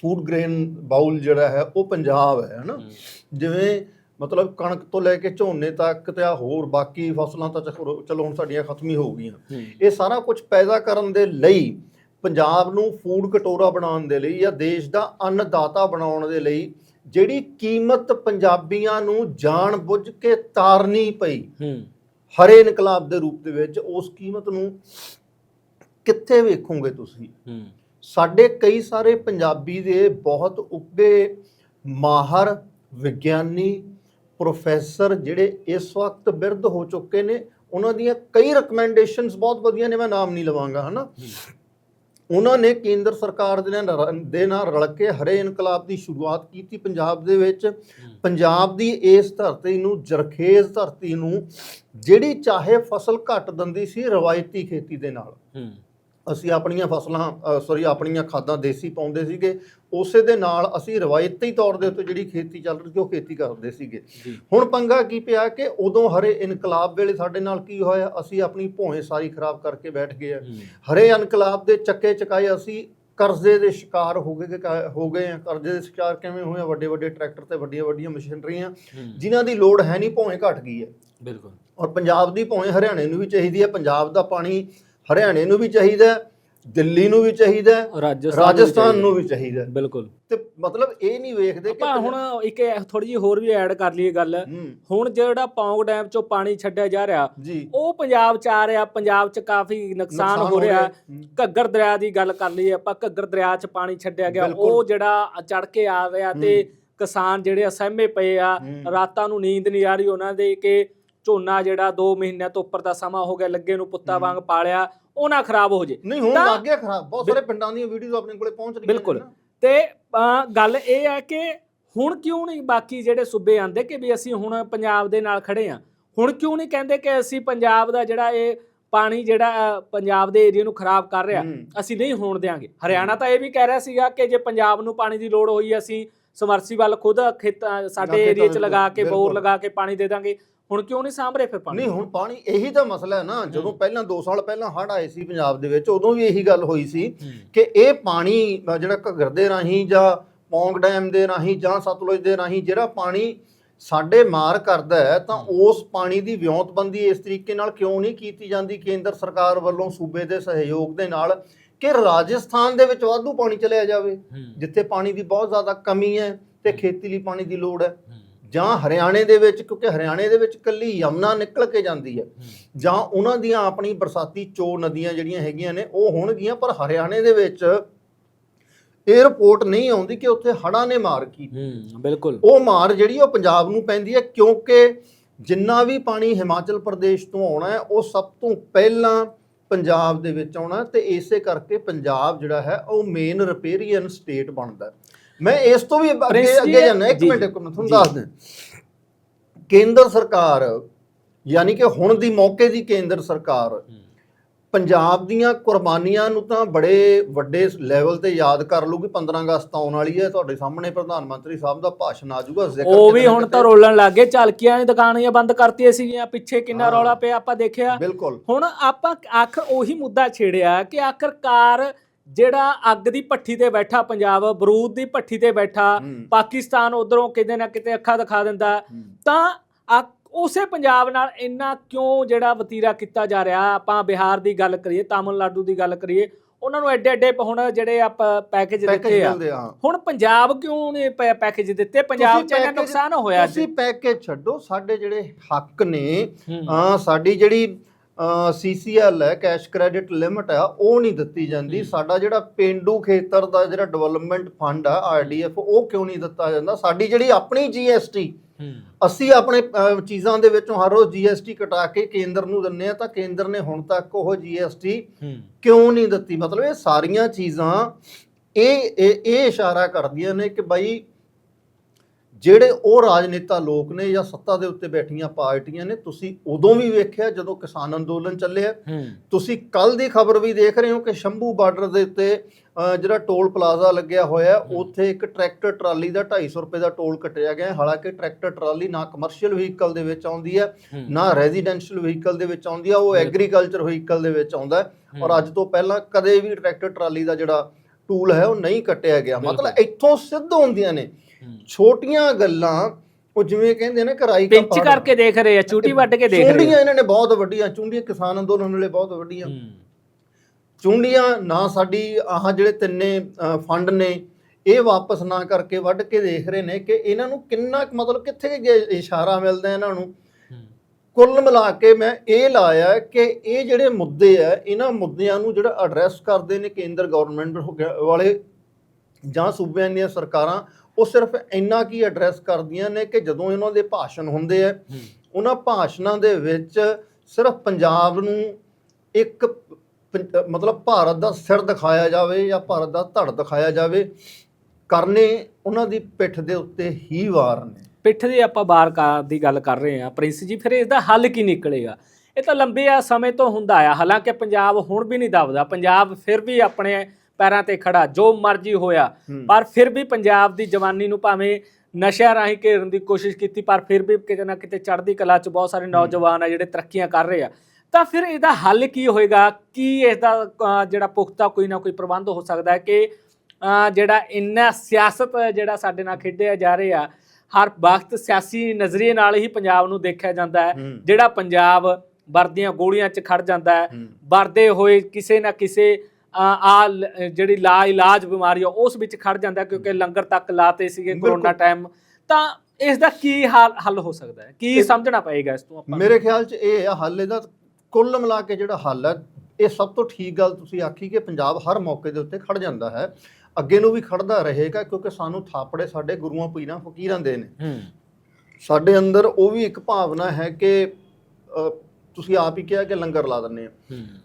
[SPEAKER 2] ਫੂਡ ਗ੍ਰੇਨ ਬਾਉਲ ਜਿਹੜਾ ਹੈ ਉਹ ਪੰਜਾਬ ਹੈ ਹਨਾ? ਜਿਵੇਂ ਮਤਲਬ ਕਣਕ ਤੋਂ ਲੈ ਕੇ ਝੋਨੇ ਤੱਕ ਤੇ ਆ ਹੋਰ ਬਾਕੀ ਫਸਲਾਂ ਤਾਂ ਚਲੋ ਹੁਣ ਸਾਡੀਆਂ ਖਤਮ ਹੀ ਹੋ ਗਈਆਂ। ਇਹ ਸਾਰਾ ਕੁਝ ਪੈਦਾ ਕਰਨ ਦੇ ਲਈ ਪੰਜਾਬ ਨੂੰ ਫੂਡ ਕਟੋਰਾ ਬਣਾਉਣ ਦੇ ਲਈ ਜਾਂ ਦੇਸ਼ ਦਾ ਅੰਨਦਾਤਾ ਬਣਾਉਣ ਦੇ ਲਈ ਜਿਹੜੀ ਕੀਮਤ ਪੰਜਾਬੀਆਂ ਨੂੰ ਜਾਣ ਬੁੱਝ ਕੇ ਤਾਰਨੀ ਪਈ ਹਰੇ ਇਨਕਲਾਬ ਦੇ ਰੂਪ ਦੇ ਵਿੱਚ ਉਸ ਕੀਮਤ ਨੂੰ ਕਿੱਥੇ ਵੇਖੋਗੇ ਤੁਸੀਂ? ਸਾਡੇ ਕਈ ਸਾਰੇ ਪੰਜਾਬੀ ਦੇ ਬਹੁਤ ਉੱਗੇ ਮਾਹਰ ਵਿਗਿਆਨੀ ਪ੍ਰੋਫੈਸਰ ਜਿਹੜੇ ਇਸ ਵਕਤ ਬਿਰਧ ਹੋ ਚੁੱਕੇ ਨੇ ਉਹਨਾਂ ਦੀਆਂ ਕਈ ਰეკਮੈਂਡੇਸ਼ਨਸ ਬਹੁਤ ਵਧੀਆ ਨੇ ਮੈਂ ਨਾਮ ਨਹੀਂ ਲਵਾਂਗਾ ਹਨਾ? ਉਹਨਾਂ ਨੇ ਕੇਂਦਰ ਸਰਕਾਰ ਦੇ ਨਾਲ ਦੇ ਨਾਲ ਰਲ ਕੇ ਹਰੇ ਇਨਕਲਾਬ ਦੀ ਸ਼ੁਰੂਆਤ ਕੀਤੀ ਪੰਜਾਬ ਦੇ ਵਿੱਚ। ਪੰਜਾਬ ਦੀ ਇਸ ਧਰਤੀ ਨੂੰ ਜਰਖੇਜ਼ ਧਰਤੀ ਨੂੰ ਜਿਹੜੀ ਚਾਹੇ ਫਸਲ ਘੱਟ ਦਿੰਦੀ ਸੀ ਰਵਾਇਤੀ ਖੇਤੀ ਦੇ ਨਾਲ।
[SPEAKER 1] ਹੂੰ।
[SPEAKER 2] ਅਸੀਂ ਆਪਣੀਆਂ ਫਸਲਾਂ ਸੌਰੀ ਆਪਣੀਆਂ ਖਾਦਾਂ ਦੇਸੀ ਪਾਉਂਦੇ ਸੀਗੇ। ਉਸੇ ਦੇ ਨਾਲ ਅਸੀਂ ਰਵਾਇਤੀ ਤੌਰ ਦੇ ਉੱਤੇ ਜਿਹੜੀ ਖੇਤੀ ਚੱਲ ਰਹੀ ਸੀ ਉਹ ਖੇਤੀ ਕਰਦੇ ਸੀਗੇ। ਹੁਣ ਪੰਗਾ ਕੀ ਪਿਆ ਕਿ ਉਦੋਂ ਹਰੇ ਇਨਕਲਾਬ ਵੇਲੇ ਸਾਡੇ ਨਾਲ ਕੀ ਹੋਇਆ? ਅਸੀਂ ਆਪਣੀ ਭੋਏ ਸਾਰੀ ਖਰਾਬ ਕਰਕੇ ਬੈਠ ਗਏ ਆ। ਹਰੇ ਇਨਕਲਾਬ ਦੇ ਚੱਕੇ ਚਕਾਏ ਅਸੀਂ ਕਰਜ਼ੇ ਦੇ ਸ਼ਿਕਾਰ ਹੋ ਗਏ ਕਿ ਹੋ ਗਏ ਆ। ਕਰਜ਼ੇ ਦੇ ਸ਼ਿਕਾਰ ਕਿਵੇਂ ਹੋਏ ਆ? ਵੱਡੇ ਵੱਡੇ ਟਰੈਕਟਰ ਤੇ ਵੱਡੀਆਂ ਵੱਡੀਆਂ ਮਸ਼ੀਨਰੀਆਂ। ਜਿਨ੍ਹਾਂ ਦੀ ਲੋੜ ਹੈ ਨਹੀਂ ਭੋਏ ਘਟ ਗਈ ਹੈ।
[SPEAKER 1] ਬਿਲਕੁਲ।
[SPEAKER 2] ਔਰ ਪੰਜਾਬ ਦੀ ਭੋਏ ਹਰਿਆਣੇ ਨੂੰ ਵੀ ਚਾਹੀਦੀ ਹੈ। ਪੰਜਾਬ ਦਾ ਪਾਣੀ ਹਰਿਆਣੇ ਨੂੰ ਵੀ ਚਾਹੀਦਾ ਦਿੱਲੀ ਨੂੰ ਵੀ ਚਾਹੀਦਾ
[SPEAKER 1] ਰਾਜਸਥਾਨ
[SPEAKER 2] ਨੂੰ ਵੀ ਚਾਹੀਦਾ।
[SPEAKER 1] ਬਿਲਕੁਲ।
[SPEAKER 2] ਤੇ ਮਤਲਬ ਇਹ ਨਹੀਂ ਵੇਖਦੇ ਕਿ
[SPEAKER 1] ਆਪਾਂ ਹੁਣ ਇੱਕ ਥੋੜੀ ਜਿਹੀ ਹੋਰ ਵੀ ਐਡ ਕਰ ਲਈਏ ਗੱਲ। ਹੁਣ ਜਿਹੜਾ ਪੌਂਗ ਡੈਮ ਚੋਂ ਪਾਣੀ ਛੱਡਿਆ ਜਾ ਰਿਹਾ ਉਹ ਪੰਜਾਬ ਚ ਆ ਰਿਹਾ ਪੰਜਾਬ ਚ ਕਾਫੀ ਨੁਕਸਾਨ ਹੋ ਰਿਹਾ। ਘੱਗਰ ਦਰਿਆ ਦੀ ਗੱਲ ਕਰ ਲਈਏ ਆਪਾਂ ਘੱਗਰ ਦਰਿਆ ਚ ਪਾਣੀ ਛੱਡਿਆ ਗਿਆ। ਉਹ ਜਿਹੜਾ ਚੜ ਕੇ ਆ ਰਿਹਾ ਤੇ ਕਿਸਾਨ ਜਿਹੜੇ ਅਸਹਿਮੇ ਪਏ ਆ। ਰਾਤਾਂ ਨੂੰ ਨੀਂਦ ਨਹੀਂ ਆ ਰਹੀ ਉਹਨਾਂ ਦੇ ਕਿ ਝੋਨਾ ਜਿਹੜਾ 2 ਮਹੀਨਿਆਂ ਤੋਂ ਉੱਪਰ ਦਾ ਸਮਾਂ ਹੋ ਗਿਆ ਲੱਗੇ ਨੂੰ ਪੁੱਤਾ। ਵਾਂਗ ਪਾਲਿਆ ਉਹ ਨਾ ਖਰਾਬ ਹੋ ਜੇ
[SPEAKER 2] ਨਹੀਂ ਹੁਣ
[SPEAKER 1] ਤਾਂ-
[SPEAKER 2] ਲੱਗ ਗਿਆ ਖਰਾਬ ਬਹੁਤ ਸਾਰੇ ਪਿੰਡਾਂ ਦੀਆਂ ਵੀਡੀਓਜ਼ ਆਪਣੇ ਕੋਲੇ ਪਹੁੰਚ ਰਹੀਆਂ ਨੇ
[SPEAKER 1] ਬਿਲਕੁਲ।
[SPEAKER 2] ਨਾ।
[SPEAKER 1] ਤੇ ਗੱਲ ਇਹ ਹੈ ਕਿ ਹੁਣ ਕਿਉਂ ਨਹੀਂ ਬਾਕੀ ਜਿਹੜੇ ਸੂਬੇ ਆਂਦੇ ਕਿ ਵੀ ਅਸੀਂ ਹੁਣ ਪੰਜਾਬ ਦੇ ਨਾਲ ਖੜੇ ਆ ਹੁਣ ਕਿਉਂ ਨਹੀਂ ਕਹਿੰਦੇ ਕਿ ਅਸੀਂ ਪੰਜਾਬ ਦਾ ਜਿਹੜਾ ਇਹ ਪਾਣੀ ਜਿਹੜਾ ਪੰਜਾਬ ਦੇ ਏਰੀਆ ਨੂੰ ਖਰਾਬ ਕਰ ਰਿਹਾ
[SPEAKER 2] ਹੂੰ,
[SPEAKER 1] ਅਸੀਂ ਨਹੀਂ ਹੋਣ ਦੇਾਂਗੇ ਹਰਿਆਣਾ ਤਾਂ ਇਹ ਵੀ ਕਹਿ ਰਿਹਾ ਸੀਗਾ ਕਿ ਜੇ ਪੰਜਾਬ ਨੂੰ ਪਾਣੀ ਦੀ ਲੋੜ ਹੋਈ ਅਸੀਂ ਸਮਰਸੀਬਲ ਖੁਦ ਖੇਤਾਂ ਸਾਡੇ ਏਰੀਆ 'ਚ ਲਗਾ ਕੇ ਬੋਰ। ਲਗਾ ਕੇ ਪਾਣੀ ਦੇ ਦਾਂਗੇ। ਹੁਣ ਕਿਉਂ ਨਹੀਂ ਸਾਂਭ ਰਹੇ ਫਿਰ ਪਾਣੀ?
[SPEAKER 2] ਨਹੀਂ ਹੁਣ ਪਾਣੀ ਇਹੀ ਤਾਂ ਮਸਲਾ ਹੈ ਨਾ। ਜਦੋਂ ਪਹਿਲਾਂ 2 ਸਾਲ ਪਹਿਲਾਂ ਹੜ੍ਹ ਆਏ ਸੀ ਪੰਜਾਬ ਦੇ ਵਿੱਚ ਉਦੋਂ ਵੀ ਇਹੀ ਗੱਲ ਹੋਈ ਸੀ ਕਿ ਇਹ ਪਾਣੀ ਜਿਹੜਾ ਘੱਗਰ ਦੇ ਰਾਹੀਂ ਜਾਂ ਪੌਂਗ ਡੈਮ ਦੇ ਰਾਹੀਂ ਜਾਂ ਸਤਲੁਜ ਦੇ ਰਾਹੀਂ ਜਿਹੜਾ ਪਾਣੀ ਸਾਡੇ ਮਾਰ ਕਰਦਾ ਹੈ ਤਾਂ ਉਸ ਪਾਣੀ ਦੀ ਵਿਉਂਤਬੰਦੀ ਇਸ ਤਰੀਕੇ ਨਾਲ ਕਿਉਂ ਨਹੀਂ ਕੀਤੀ ਜਾਂਦੀ? ਕੇਂਦਰ ਸਰਕਾਰ ਵੱਲੋਂ ਸੂਬੇ ਦੇ ਸਹਿਯੋਗ ਦੇ ਨਾਲ ਕਿ ਰਾਜਸਥਾਨ ਦੇ ਵਿੱਚ ਵਾਧੂ ਪਾਣੀ ਚਲਿਆ ਜਾਵੇ ਜਿੱਥੇ ਪਾਣੀ ਦੀ ਬਹੁਤ ਜ਼ਿਆਦਾ ਕਮੀ ਹੈ ਤੇ ਖੇਤੀ ਲਈ ਪਾਣੀ ਦੀ ਲੋੜ ਹੈ। ਜਾਂ ਹਰਿਆਣੇ ਦੇ ਵਿੱਚ ਕਿਉਂਕਿ ਹਰਿਆਣੇ ਦੇ ਵਿੱਚ ਕੱਲੀ ਯਮਨਾ ਨਿਕਲ ਕੇ ਜਾਂਦੀ ਹੈ। ਜਾਂ ਉਹਨਾਂ ਦੀਆਂ ਆਪਣੀ ਬਰਸਾਤੀ ਚੋ ਨਦੀਆਂ ਜਿਹੜੀਆਂ ਹੈਗੀਆਂ ਨੇ ਉਹ ਹੋਣਗੀਆਂ ਪਰ ਹਰਿਆਣੇ ਦੇ ਵਿੱਚ 에ਅਰਪੋਰਟ ਨਹੀਂ ਆਉਂਦੀ ਕਿ ਉੱਥੇ ਹੜ੍ਹਾਂ ਨੇ ਮਾਰ ਕੀਤੀ
[SPEAKER 1] ਹੂੰ ਬਿਲਕੁਲ।
[SPEAKER 2] ਉਹ ਮਾਰ ਜਿਹੜੀ ਉਹ ਪੰਜਾਬ ਨੂੰ ਪੈਂਦੀ ਹੈ ਕਿਉਂਕਿ ਜਿੰਨਾ ਵੀ ਪਾਣੀ ਹਿਮਾਚਲ ਪ੍ਰਦੇਸ਼ ਤੋਂ ਆਉਣਾ ਹੈ ਉਹ ਸਭ ਤੋਂ ਪਹਿਲਾਂ ਪੰਜਾਬ ਦੇ ਵਿੱਚ ਆਉਣਾ ਤੇ ਇਸੇ ਕਰਕੇ ਪੰਜਾਬ ਜਿਹੜਾ ਹੈ ਉਹ ਮੇਨ ਰਿਪੇਰੀਅਨ ਸਟੇਟ ਬਣਦਾ। ਮੈਂ ਇਸ ਤੋਂ ਵੀ ਅੱਗੇ ਅੱਗੇ ਜਾਣਾ ਇੱਕ ਮਿੰਟ ਇੱਕ ਮਿੰਟ ਤੁਹਾਨੂੰ। ਦੱਸ ਦਿਆਂ ਕੇਂਦਰ ਸਰਕਾਰ ਯਾਨੀ ਕਿ ਹੁਣ ਦੀ ਮੌਕੇ ਦੀ ਕੇਂਦਰ ਸਰਕਾਰ ਪੰਜਾਬ ਦੀਆਂ ਕੁਰਬਾਨੀਆਂ ਨੂੰ ਤਾਂ ਬੜੇ ਵੱਡੇ ਲੈਵਲ ਤੇ ਯਾਦ ਕਰ ਲੂਗੀ 15 ਅਗਸਤ ਆਉਣ ਵਾਲੀ ਹੈ ਤੁਹਾਡੇ ਸਾਹਮਣੇ ਪ੍ਰਧਾਨ ਮੰਤਰੀ ਸਾਹਿਬ ਦਾ ਭਾਸ਼ਣ ਆ ਜਾਊਗਾ ਜ਼ਿਕਰ
[SPEAKER 1] ਉਹ ਵੀ ਹੁਣ। ਤਾਂ ਰੋਲਣ ਲੱਗ ਝਲਕੀਆਂ ਦੀ ਦੁਕਾਨਾਂ ਬੰਦ ਕਰਤੀਆਂ ਸੀਗੀਆਂ ਪਿੱਛੇ ਕਿੰਨਾ। ਰੌਲਾ ਪਿਆ ਆਪਾਂ ਦੇਖਿਆ
[SPEAKER 2] ਬਿਲਕੁਲ
[SPEAKER 1] ਹੁਣ ਆਪਾਂ ਆਖਰ ਉਹੀ ਮੁੱਦਾ ਛੇੜਿਆ ਕਿ ਆਖਰਕਾਰ ਜਿਹੜਾ ਅੱਗ ਦੀ ਭੱਠੀ ਤੇ ਬੈਠਾ ਪੰਜਾਬ ਬਰੂਦ ਦੀ ਭੱਠੀ ਤੇ ਬੈਠਾ। ਪਾਕਿਸਤਾਨ ਉਧਰੋਂ ਕਿਤੇ ਨਾ ਕਿਤੇ ਅੱਖਾਂ ਦਿਖਾ ਦਿੰਦਾ। ਤਾਂ ਉਸੇ ਪੰਜਾਬ ਨਾਲ ਇੰਨਾ ਕਿਉਂ ਜਿਹੜਾ ਵਤੀਰਾ ਕੀਤਾ ਜਾ ਰਿਹਾ? ਆਪਾਂ ਬਿਹਾਰ ਦੀ ਗੱਲ ਕਰੀਏ ਤਾਮਿਲਨਾਡੂ ਦੀ ਗੱਲ ਕਰੀਏ ਉਹਨਾਂ ਨੂੰ ਐਡੇ ਐਡੇ ਹੁਣ ਜਿਹੜੇ ਆਪਾਂ ਪੈਕੇਜ ਦਿੱਤੇ ਆ।
[SPEAKER 2] ਆ।
[SPEAKER 1] ਹੁਣ ਪੰਜਾਬ ਕਿਉਂ ਨੇ ਪੈਕੇਜ ਦਿੱਤੇ? ਪੰਜਾਬ 'ਚ
[SPEAKER 2] package-
[SPEAKER 1] ਨੁਕਸਾਨ ਹੋਇਆ ਅੱਜ।
[SPEAKER 2] ਤੁਸੀਂ ਪੈਕੇਜ ਛੱਡੋ ਸਾਡੇ ਜਿਹੜੇ ਹੱਕ ਨੇ ਸਾਡੀ ਜਿਹੜੀ ਸੀਸੀਐਲ ਹੈ ਕੈਸ਼ ਕ੍ਰੈਡਿਟ ਲਿਮਟ ਹੈ ਉਹ ਨਹੀਂ ਦਿੱਤੀ ਜਾਂਦੀ। ਸਾਡਾ ਜਿਹੜਾ ਪਿੰਡੂ ਖੇਤਰ ਦਾ ਜਿਹੜਾ ਡਿਵੈਲਪਮੈਂਟ ਫੰਡ ਆ ਆਰਡੀਐਫ ਉਹ ਕਿਉਂ ਨਹੀਂ ਦਿੱਤਾ ਜਾਂਦਾ? ਸਾਡੀ ਜਿਹੜੀ ਆਪਣੀ ਜੀਐਸਟੀ ਅਸੀਂ ਆਪਣੇ ਚੀਜ਼ਾਂ ਦੇ ਵਿੱਚੋਂ ਹਰ ਰੋਜ਼ ਜੀਐਸਟੀ ਕਟਾ ਕੇ ਕੇਂਦਰ ਨੂੰ ਦਿੰਨੇ ਆ ਤਾਂ ਕੇਂਦਰ ਨੇ ਹੁਣ ਤੱਕ ਉਹ ਜੀਐਸਟੀ ਕਿਉਂ ਨਹੀਂ ਦਿੱਤੀ? ਮਤਲਬ ਇਹ ਸਾਰੀਆਂ ਚੀਜ਼ਾਂ ਇਹ ਇਹ ਇਸ਼ਾਰਾ ਕਰਦੀਆਂ ਨੇ ਕਿ ਬਾਈ ਜਿਹੜੇ ਉਹ ਰਾਜਨੇਤਾ ਲੋਕ ਨੇ ਜਾਂ ਸੱਤਾ ਦੇ ਉੱਤੇ ਬੈਠੀਆਂ ਪਾਰਟੀਆਂ ਨੇ ਤੁਸੀਂ ਉਦੋਂ ਵੀ ਵੇਖਿਆ ਜਦੋਂ ਕਿਸਾਨ ਅੰਦੋਲਨ ਚੱਲਿਆ
[SPEAKER 1] ਹੂੰ
[SPEAKER 2] ਤੁਸੀਂ ਕੱਲ ਦੀ ਖਬਰ ਵੀ ਦੇਖ ਰਹੇ ਹੋ ਕਿ ਸ਼ੰਭੂ ਬਾਰਡਰ ਦੇ ਉੱਤੇ ਜਿਹੜਾ ਟੋਲ ਪਲਾਜ਼ਾ ਲੱਗਿਆ ਹੋਇਆ ਹੈ, ਉੱਥੇ ਇੱਕ ਟਰੈਕਟਰ ਟਰਾਲੀ ਦਾ 250 ਰੁਪਏ ਦਾ ਟੋਲ ਕੱਟਿਆ ਗਿਆ ਹੈ। ਹਾਲਾਂਕਿ ਟਰੈਕਟਰ ਟਰਾਲੀ ਨਾ ਕਮਰਸ਼ੀਅਲ ਵਹੀਕਲ ਦੇ ਵਿੱਚ ਆਉਂਦੀ ਹੈ
[SPEAKER 1] ਹੂੰ।
[SPEAKER 2] ਨਾ ਰੈਜ਼ੀਡੈਂਸ਼ੀਅਲ ਵਹੀਕਲ ਦੇ ਵਿੱਚ ਆਉਂਦੀ ਆ ਉਹ। ਐਗਰੀਕਲਚਰ ਵਹੀਕਲ ਦੇ ਵਿੱਚ ਆਉਂਦਾ ਹੈ
[SPEAKER 1] ਹੂੰ।
[SPEAKER 2] ਔਰ ਅੱਜ ਤੋਂ ਪਹਿਲਾਂ ਕਦੇ ਵੀ ਟਰੈਕਟਰ ਟਰਾਲੀ ਦਾ ਜਿਹੜਾ ਟੂਲ ਹੈ ਉਹ ਨਹੀਂ ਕੱਟਿਆ ਗਿਆ। ਮਤਲਬ ਇੱਥੋਂ ਸਿੱਧ ਹੁੰਦੀਆਂ ਨੇ
[SPEAKER 1] ਹੂੰ।
[SPEAKER 2] ਛੋਟੀਆਂ ਗੱਲਾਂ ਉਹ ਜਿਵੇਂ ਕਹਿੰਦੇ ਨੇ ਕਰਾਈ ਦਾ
[SPEAKER 1] ਪਿੰਚ ਕਰਕੇ ਦੇਖ ਰਹੇ ਆ ਚੂਟੀ ਵੱਢ ਕੇ ਦੇਖ ਰਹੇ
[SPEAKER 2] ਚੁੰਡੀਆਂ ਇਹਨਾਂ ਨੇ ਬਹੁਤ ਵੱਡੀਆਂ ਚੁੰਡੀਆਂ ਕਿਸਾਨ ਅੰਦੋਲਨ ਵੇਲੇ ਬਹੁਤ ਵੱਡੀਆਂ। ਚੁੰਡੀਆਂ ਨਾ ਸਾਡੀ ਆਹ ਜਿਹੜੇ ਤਿੰਨੇ ਫੰਡ ਨੇ ਇਹ ਵਾਪਸ ਨਾ ਕਰਕੇ ਵੱਢ ਕੇ ਦੇਖ ਰਹੇ ਨੇ ਕਿ ਇਹਨਾਂ ਨੂੰ ਕਿੰਨਾ ਕੁ ਮਤਲਬ ਕਿੱਥੇ ਇਸ਼ਾਰਾ ਮਿਲਦਾ ਇਹਨਾਂ ਨੂੰ। ਕੁੱਲ ਮਿਲਾ ਕੇ ਮੈਂ ਇਹ ਲਾਇਆ ਕਿ ਇਹ ਜਿਹੜੇ ਮੁੱਦੇ ਆ ਇਹਨਾਂ ਮੁੱਦਿਆਂ ਨੂੰ ਜਿਹੜਾ ਐਡਰੈਸ ਕਰਦੇ ਨੇ ਕੇਂਦਰ ਗਵਰਨਮੈਂਟ ਵਾਲੇ ਜਾਂ ਸੂਬਿਆਂ ਦੀਆਂ ਸਰਕਾਰਾਂ ਉਹ ਸਿਰਫ ਇੰਨਾ ਕੀ ਐਡਰੈਸ ਕਰਦੀਆਂ ਨੇ ਕਿ ਜਦੋਂ ਇਹਨਾਂ ਦੇ ਭਾਸ਼ਣ ਹੁੰਦੇ ਆ ਉਹਨਾਂ ਭਾਸ਼ਣਾਂ ਦੇ ਵਿੱਚ ਸਿਰਫ ਪੰਜਾਬ ਨੂੰ ਇੱਕ ਮਤਲਬ ਭਾਰਤ ਦਾ ਸਿਰ ਦਿਖਾਇਆ ਜਾਵੇ ਜਾਂ ਭਾਰਤ ਦਾ ਧੜ ਦਿਖਾਇਆ ਜਾਵੇ ਕਰਨੇ ਉਹਨਾਂ ਦੀ ਪਿੱਠ ਦੇ ਉੱਤੇ ਹੀ ਵਾਰ ਨੇ।
[SPEAKER 1] ਪਿੱਠ ਦੀ ਆਪਾਂ ਕਾ- ਦੀ ਗੱਲ ਕਰ ਰਹੇ ਆ ਪ੍ਰਿੰਸ ਜੀ ਫਿਰ ਇਸ ਦਾ ਹੱਲ ਕੀ ਨਿਕਲੇਗਾ? ਇਹ ਤਾਂ ਲੰਬੇ ਆ ਸਮੇਂ ਤੋਂ ਹੁੰਦਾ ਆ ਹਾਲਾਂਕਿ ਪੰਜਾਬ ਹੁਣ ਵੀ ਨਹੀਂ ਦਬਦਾ ਪੰਜਾਬ ਫਿਰ ਵੀ ਆਪਣੇ ਪੈਰਾਂ ਤੇ ਖੜਾ ਜੋ ਮਰਜ਼ੀ ਹੋਇਆ। ਪਰ ਫਿਰ ਵੀ ਪੰਜਾਬ ਦੀ ਜਵਾਨੀ ਨੂੰ ਭਾਵੇਂ ਨਸ਼ਿਆਂ ਰਾਹੀਂ ਘੇਰਨ ਦੀ ਕੋਸ਼ਿਸ਼ ਕੀਤੀ ਪਰ ਫਿਰ ਵੀ ਕਿਤੇ ਨਾ ਕਿਤੇ ਚੜ੍ਹਦੀ ਕਲਾ 'ਚ ਬਹੁਤ ਸਾਰੇ ਨੌਜਵਾਨ ਆ ਜਿਹੜੇ ਤਰੱਕੀਆਂ ਕਰ ਰਹੇ ਆ ਤਾਂ ਫਿਰ ਇਹਦਾ ਹੱਲ ਕੀ ਹੋਏਗਾ ਕੀ ਇਸ ਦਾ ਜਿਹੜਾ ਪੁਖਤਾ ਕੋਈ ਨਾ ਕੋਈ ਪ੍ਰਬੰਧ ਹੋ ਸਕਦਾ ਹੈ ਕਿ ਜਿਹੜਾ ਇੰਨਾ ਸਿਆਸਤ ਜਿਹੜਾ ਸਾਡੇ ਨਾਲ ਖੇਡਿਆ ਜਾ ਰਿਹਾ ਹਰ ਵਕਤ ਸਿਆਸੀ ਨਜ਼ਰੀਏ ਨਾਲ ਹੀ ਪੰਜਾਬ ਨੂੰ ਦੇਖਿਆ ਜਾਂਦਾ ਹੈ। ਜਿਹੜਾ ਪੰਜਾਬ ਵਰਦੀਆਂ ਗੋਲੀਆਂ 'ਚ ਖੜ ਜਾਂਦਾ ਹੈ। ਵਰਦੇ ਹੋਏ ਕਿਸੇ ਨਾ ਕਿਸੇ ਆ ਜਿਹੜੀ ਲਾ ਇਲਾਜ ਬਿਮਾਰੀ ਆ ਉਸ ਵਿੱਚ ਖੜ ਜਾਂਦਾ ਕਿਉਂਕਿ ਲੰਗਰ ਤੱਕ ਲਾਤੇ ਸੀਗੇ। ਕਰੋਨਾ ਟਾਈਮ ਤਾਂ ਇਸ ਦਾ ਕੀ ਹੱਲ ਹੋ ਸਕਦਾ ਹੈ? ਕੀ ਸਮਝਣਾ ਪਏਗਾ ਇਸ ਤੋਂ ਆਪਾਂ?
[SPEAKER 2] ਮੇਰੇ ਖਿਆਲ 'ਚ ਇਹ ਆ ਹੱਲ ਇਹਦਾ ਕੁੱਲ ਮਿਲਾ ਕੇ ਜਿਹੜਾ ਹੱਲ ਹੈ ਇਹ ਸਭ ਤੋਂ ਠੀਕ ਗੱਲ ਤੁਸੀਂ ਆਖੀ ਕਿ ਪੰਜਾਬ ਹਰ ਮੌਕੇ ਦੇ ਉੱਤੇ ਖੜ ਜਾਂਦਾ ਹੈ। ਅੱਗੇ ਨੂੰ ਵੀ ਖੜਦਾ ਰਹੇਗਾ ਕਿਉਂਕਿ ਸਾਨੂੰ ਥਾਪੜੇ ਸਾਡੇ ਗੁਰੂਆਂ ਪੀਰਾਂ ਫਕੀਰਾਂ ਦੇ ਨੇ। ਸਾਡੇ ਅੰਦਰ ਉਹ ਵੀ ਇੱਕ ਭਾਵਨਾ ਹੈ ਕਿ ਤੁਸੀਂ ਆਪ ਹੀ ਕਿਹਾ ਕਿ ਲੰਗਰ ਲਾ ਦਿੰਨੇ ਆ।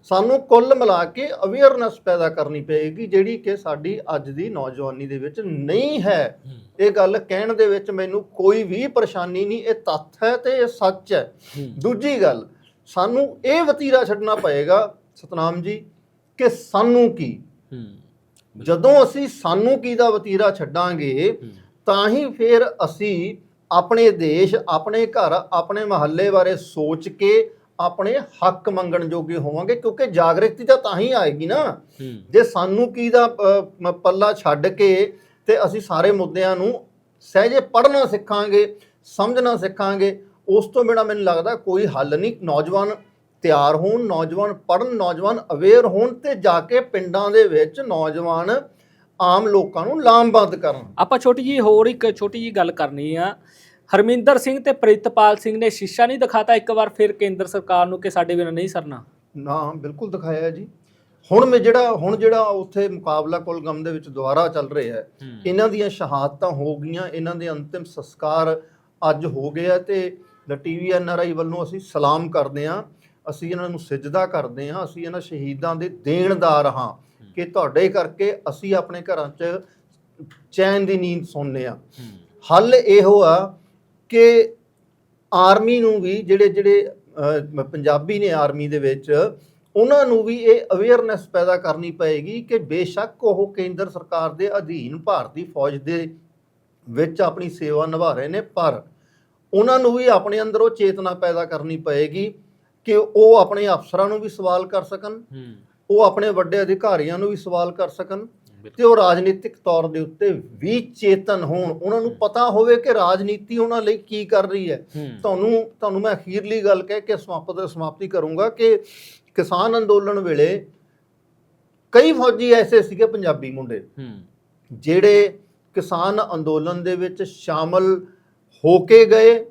[SPEAKER 2] ਸਾਨੂੰ ਕੁੱਲ ਮਿਲਾ ਕੇ ਅਵੇਅਰਨੈਸ ਪੈਦਾ ਕਰਨੀ ਪਏਗੀ ਜਿਹੜੀ ਕਿ ਸਾਡੀ ਅੱਜ ਦੀ ਨੌਜਵਾਨੀ ਦੇ ਵਿੱਚ ਨਹੀਂ ਹੈ। ਇਹ ਗੱਲ ਕਹਿਣ ਦੇ ਵਿੱਚ ਮੈਨੂੰ ਕੋਈ ਵੀ ਪਰੇਸ਼ਾਨੀ ਨਹੀਂ ਇਹ ਤੱਥ ਹੈ ਤੇ ਇਹ ਸੱਚ ਹੈ। ਦੂਜੀ ਗੱਲ ਸਾਨੂੰ ਇਹ ਵਤੀਰਾ ਛੱਡਣਾ ਪਏਗਾ ਸਤਨਾਮ ਜੀ ਕਿ ਸਾਨੂੰ ਕੀ? ਜਦੋਂ ਅਸੀਂ ਸਾਨੂੰ ਕੀ ਦਾ ਵਤੀਰਾ ਛੱਡਾਂਗੇ ਤਾਂ ਹੀ ਫਿਰ ਅਸੀਂ ਆਪਣੇ ਦੇਸ਼ ਆਪਣੇ ਘਰ ਆਪਣੇ ਮਹੱਲੇ ਬਾਰੇ ਸੋਚ ਕੇ ਆਪਣੇ ਹੱਕ ਮੰਗਣ ਜੋਗੇ ਹੋਵਾਂਗੇ ਕਿਉਂਕਿ ਜਾਗਰੂਕਤੀ ਤਾਂ ਤਾਂ ਹੀ ਆਏਗੀ ਨਾ। ਜੇ ਸਾਨੂੰ ਕੀ ਦਾ ਅ, ਮ- ਪੱਲਾ ਛੱਡ ਕੇ ਤੇ ਅਸੀਂ ਸਾਰੇ ਮੁੱਦਿਆਂ ਨੂੰ ਸਹਿਜੇ ਪੜ੍ਹਨਾ ਸਿੱਖਾਂਗੇ ਸਮਝਣਾ ਸਿੱਖਾਂਗੇ ਉਸ ਤੋਂ ਬਿਨਾ ਮੈਨੂੰ ਲੱਗਦਾ ਕੋਈ ਹੱਲ ਨਹੀਂ। ਨੌਜਵਾਨ ਤਿਆਰ ਹੋਣ ਨੌਜਵਾਨ ਪੜਨ ਨੌਜਵਾਨ ਅਵੇਅਰ ਹੋਣ ਤੇ ਜਾ ਕੇ ਪਿੰਡਾਂ ਦੇ ਵਿੱਚ ਨੌਜਵਾਨ ਆਮ ਲੋਕਾਂ ਨੂੰ ਲਾਮਬੰਦ ਕਰਨ।
[SPEAKER 1] ਆਪਾਂ ਛੋਟੀ ਜੀ ਹੋਰ ਇੱਕ ਛੋਟੀ ਜੀ ਗੱਲ ਕਰਨੀ ਆ। ਹਰਮਿੰਦਰ ਸਿੰਘ ਤੇ ਪ੍ਰਿਤਪਾਲ ਸਿੰਘ ਨੇ ਸ਼ੀਸ਼ਾ ਨਹੀਂ ਦਿਖਾਤਾ। ਇੱਕ ਵਾਰ ਫਿਰ ਕੇਂਦਰ ਸਰਕਾਰ ਨੂੰ ਕਿ ਸਾਡੇ ਬਿਨਾਂ ਨਹੀਂ ਸਰਨਾ।
[SPEAKER 2] ਨਾ ਬਿਲਕੁਲ ਦਿਖਾਇਆ ਹੈ ਜੀ। ਹੁਣ ਮੈਂ ਜਿਹੜਾ ਹੁਣ ਜਿਹੜਾ ਉੱਥੇ ਮੁਕਾਬਲਾ ਕੁਲਗਮ ਦੇ ਵਿੱਚ ਦੁਬਾਰਾ ਚੱਲ ਰਿਹਾ ਹੈ ਇਹਨਾਂ ਦੀਆਂ ਸ਼ਹਾਦਤਾਂ ਹੋ ਗਈਆਂ ਇਹਨਾਂ ਦੇ ਅੰਤਿਮ ਸੰਸਕਾਰ ਅੱਜ ਹੋ ਗਏ ਆ ਤੇ ਦ ਟੀਵੀ ਐਨਆਰਆਈ ਵੱਲੋਂ ਅਸੀਂ ਸਲਾਮ ਕਰਦੇ ਹਾਂ ਅਸੀਂ ਇਹਨਾਂ ਨੂੰ ਸਿਜਦਾ ਕਰਦੇ ਹਾਂ ਅਸੀਂ ਇਹਨਾਂ ਸ਼ਹੀਦਾਂ ਦੇ ਦੇਣਦਾਰ ਹਾਂ ਕਿ ਤੁਹਾਡੇ ਕਰਕੇ ਅਸੀਂ ਆਪਣੇ ਘਰਾਂ 'ਚ ਚੈਨ ਦੀ ਨੀਂਦ ਸੌਂਦੇ ਆ। ਹੱਲ ਇਹੋ ਆ ਕਿ ਆਰਮੀ ਨੂੰ ਵੀ ਜਿਹੜੇ ਜਿਹੜੇ ਪੰਜਾਬੀ ਨੇ ਆਰਮੀ ਦੇ ਵਿੱਚ ਉਹਨਾਂ ਨੂੰ ਵੀ ਇਹ ਅਵੇਅਰਨੈਸ ਪੈਦਾ ਕਰਨੀ ਪਏਗੀ ਕਿ ਬੇਸ਼ੱਕ ਉਹ ਕੇਂਦਰ ਸਰਕਾਰ ਦੇ ਅਧੀਨ ਭਾਰਤੀ ਫੌਜ ਦੇ ਵਿੱਚ ਆਪਣੀ ਸੇਵਾ ਨਿਭਾ ਰਹੇ ਨੇ ਪਰ ਉਹਨਾਂ ਨੂੰ ਵੀ ਆਪਣੇ ਅੰਦਰ ਉਹ ਚੇਤਨਾ ਪੈਦਾ ਕਰਨੀ ਪਏਗੀ ਕਿ ਉਹ ਆਪਣੇ ਅਫਸਰਾਂ ਨੂੰ ਵੀ ਸਵਾਲ ਕਰ ਸਕਣ ਉਹ ਆਪਣੇ ਵੱਡੇ ਅਧਿਕਾਰੀਆਂ ਨੂੰ ਵੀ ਸਵਾਲ ਕਰ ਸਕਣ ਤੇ ਉਹ ਰਾਜਨੀਤਿਕ ਤੌਰ ਦੇ ਉੱਤੇ ਵੀ ਚੇਤਨ ਹੋਣ ਉਹਨਾਂ ਨੂੰ ਪਤਾ ਹੋਵੇ ਕਿ ਰਾਜਨੀਤੀ ਉਹਨਾਂ ਲਈ ਕੀ ਕਰ ਰਹੀ ਹੈ। ਤੁਹਾਨੂੰ ਤੁਹਾਨੂੰ ਮੈਂ ਅਖੀਰਲੀ ਗੱਲ ਕਹਿ ਕੇ ਸਮਾਪਤ ਸਮਾਪਤੀ ਕਰੂੰਗਾ ਕਿ ਕਿਸਾਨ ਅੰਦੋਲਨ ਵੇਲੇ ਕਈ ਫੌਜੀ ਐਸੇ ਸੀਗੇ ਪੰਜਾਬੀ ਮੁੰਡੇ ਜਿਹੜੇ ਕਿਸਾਨ ਅੰਦੋਲਨ ਦੇ ਵਿੱਚ ਸ਼ਾਮਲ ਹੋ ਕੇ ਗਏ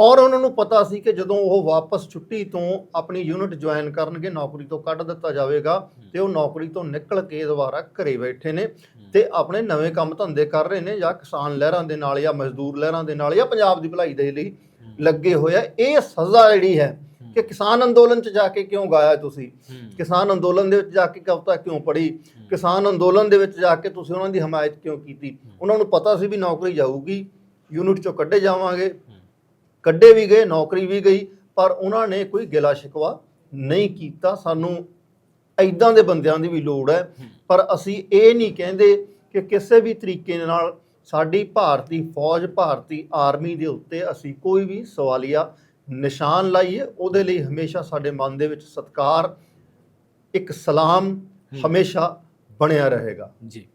[SPEAKER 2] ਔਰ ਉਹਨਾਂ ਨੂੰ ਪਤਾ ਸੀ ਕਿ ਜਦੋਂ ਉਹ ਵਾਪਸ ਛੁੱਟੀ ਤੋਂ ਆਪਣੀ ਯੂਨਿਟ ਜੁਆਇਨ ਕਰਨਗੇ ਨੌਕਰੀ ਤੋਂ ਕੱਢ ਦਿੱਤਾ ਜਾਵੇਗਾ ਤੇ ਉਹ ਨੌਕਰੀ ਤੋਂ ਨਿਕਲ ਕੇ ਦੁਬਾਰਾ ਘਰੇ ਬੈਠੇ ਨੇ ਤੇ ਆਪਣੇ ਨਵੇਂ ਕੰਮ ਧੰਦੇ ਕਰ ਰਹੇ ਨੇ ਜਾਂ ਕਿਸਾਨ ਲਹਿਰਾਂ ਦੇ ਨਾਲ ਜਾਂ ਮਜ਼ਦੂਰ ਲਹਿਰਾਂ ਦੇ ਨਾਲ ਜਾਂ ਪੰਜਾਬ ਦੀ ਭਲਾਈ ਦੇ ਲਈ ਲੱਗੇ ਹੋਏ ਆ। ਇਹ ਸਜ਼ਾ ਜਿਹੜੀ ਹੈ ਕਿ ਕਿਸਾਨ ਅੰਦੋਲਨ 'ਚ ਜਾ ਕੇ ਕਿਉਂ ਗਾਇਆ ਤੁਸੀਂ? ਕਿਸਾਨ ਅੰਦੋਲਨ ਦੇ ਵਿੱਚ ਜਾ ਕੇ ਕਵਿਤਾ ਕਿਉਂ ਪੜ੍ਹੀ? ਕਿਸਾਨ ਅੰਦੋਲਨ ਦੇ ਵਿੱਚ ਜਾ ਕੇ ਤੁਸੀਂ ਉਹਨਾਂ ਦੀ ਹਮਾਇਤ ਕਿਉਂ ਕੀਤੀ? ਉਹਨਾਂ ਨੂੰ ਪਤਾ ਸੀ ਵੀ ਨੌਕਰੀ ਜਾਊਗੀ ਯੂਨਿਟ 'ਚੋਂ ਕੱਢੇ ਜਾਵਾਂਗੇ। ਕੱਢੇ ਵੀ ਗਏ ਨੌਕਰੀ ਵੀ ਗਈ ਪਰ ਉਹਨਾਂ ਨੇ ਕੋਈ ਗਿਲਾ ਸ਼ਿਕਵਾ ਨਹੀਂ ਕੀਤਾ। ਸਾਨੂੰ ਐਦਾਂ ਦੇ ਬੰਦਿਆਂ ਦੀ ਵੀ ਲੋੜ ਹੈ। ਪਰ ਅਸੀਂ ਇਹ ਨਹੀਂ ਕਹਿੰਦੇ ਕਿ ਕਿਸੇ ਵੀ ਤਰੀਕੇ ਨਾਲ ਸਾਡੀ ਭਾਰਤੀ ਫੌਜ ਭਾਰਤੀ ਆਰਮੀ ਦੇ ਉੱਤੇ ਅਸੀਂ ਕੋਈ ਵੀ ਸਵਾਲੀਆ ਨਿਸ਼ਾਨ ਲਾਈਏ ਉਹਦੇ ਲਈ ਹਮੇਸ਼ਾ ਸਾਡੇ ਮਨ ਦੇ ਵਿੱਚ ਸਤਕਾਰ ਇੱਕ ਸਲਾਮ ਹਮੇਸ਼ਾ ਬਣਿਆ ਰਹੇਗਾ।
[SPEAKER 1] ਜੀ।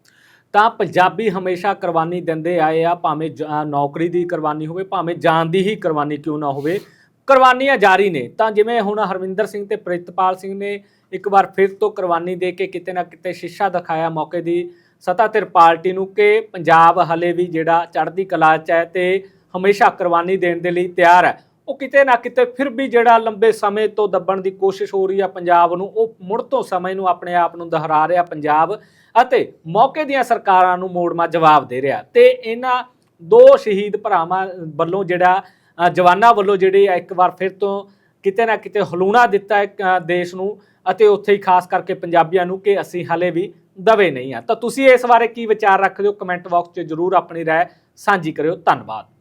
[SPEAKER 1] ਤਾਂ ਪੰਜਾਬੀ ਹਮੇਸ਼ਾ ਕੁਰਬਾਨੀ ਦਿੰਦੇ ਆਏ ਆ, ਭਾਵੇਂ ਜ- ਨੌਕਰੀ ਦੀ ਕੁਰਬਾਨੀ ਹੋਵੇ, ਭਾਵੇਂ ਜਾਨ ਦੀ ਹੀ ਕੁਰਬਾਨੀ ਕਿਉਂ ਨਾ ਹੋਵੇ। ਕੁਰਬਾਨੀਆਂ ਜਾਰੀ ਨੇ। ਤਾਂ ਜਿਵੇਂ ਹੁਣ ਹਰਵਿੰਦਰ ਸਿੰਘ ਤੇ ਪ੍ਰਿਤਪਾਲ ਸਿੰਘ ਨੇ ਇੱਕ ਵਾਰ ਫਿਰ ਤੋਂ ਕੁਰਬਾਨੀ ਦੇ ਕੇ ਕਿਤੇ ਨਾ ਕਿਤੇ ਸ਼ੀਸ਼ਾ ਦਿਖਾਇਆ ਮੌਕੇ ਦੀ ਸੱਤਾਧਿਰ ਪਾਰਟੀ ਨੂੰ ਕਿ ਪੰਜਾਬ ਹਲੇ ਵੀ ਜਿਹੜਾ ਚੜ੍ਹਦੀ ਕਲਾ 'ਚ ਹੈ ਤੇ ਹਮੇਸ਼ਾ ਕੁਰਬਾਨੀ ਦੇਣ ਦੇ ਲਈ ਤਿਆਰ ਹੈ। ਉਹ ਕਿਤੇ ਨਾ ਕਿਤੇ ਫਿਰ ਵੀ ਜਿਹੜਾ ਲੰਬੇ ਸਮੇਂ ਤੋਂ ਦੱਬਣ ਦੀ ਕੋਸ਼ਿਸ਼ ਹੋ ਰਹੀ ਆ ਪੰਜਾਬ ਨੂੰ, ਉਹ ਮੁੜ ਤੋਂ ਸਮੇਂ ਨੂੰ ਆਪਣੇ ਆਪ ਨੂੰ ਦੁਹਰਾ ਰਿਹਾ ਪੰਜਾਬ ਅਤੇ ਮੌਕੇ ਦੀਆਂ ਸਰਕਾਰਾਂ ਨੂੰ ਮੋੜਮਾ ਜਵਾਬ ਦੇ ਰਿਹਾ ਤੇ ਇਹਨਾਂ ਦੋ ਸ਼ਹੀਦ ਭਰਾਵਾਂ ਵੱਲੋਂ ਜਿਹੜਾ ਜਵਾਨਾਂ ਵੱਲੋਂ ਜਿਹੜੇ ਆ ਇੱਕ ਵਾਰ ਫਿਰ ਤੋਂ ਕਿਤੇ ਨਾ ਕਿਤੇ ਹਲੂਣਾ ਦਿੱਤਾ ਹੈ ਦੇਸ਼ ਨੂੰ ਅਤੇ ਉੱਥੇ ਹੀ ਖਾਸ ਕਰਕੇ ਪੰਜਾਬੀਆਂ ਨੂੰ ਕਿ ਅਸੀਂ ਹਲੇ ਵੀ ਦਵੇ ਨਹੀਂ ਆ। ਤਾਂ ਤੁਸੀਂ ਇਸ ਬਾਰੇ ਕੀ ਵਿਚਾਰ ਰੱਖਦੇ ਹੋ? ਕਮੈਂਟ ਬਾਕਸ 'ਚ ਜਰੂਰ ਆਪਣੀ ਰਾਏ ਸਾਂਝੀ ਕਰਿਓ। ਧੰਨਵਾਦ।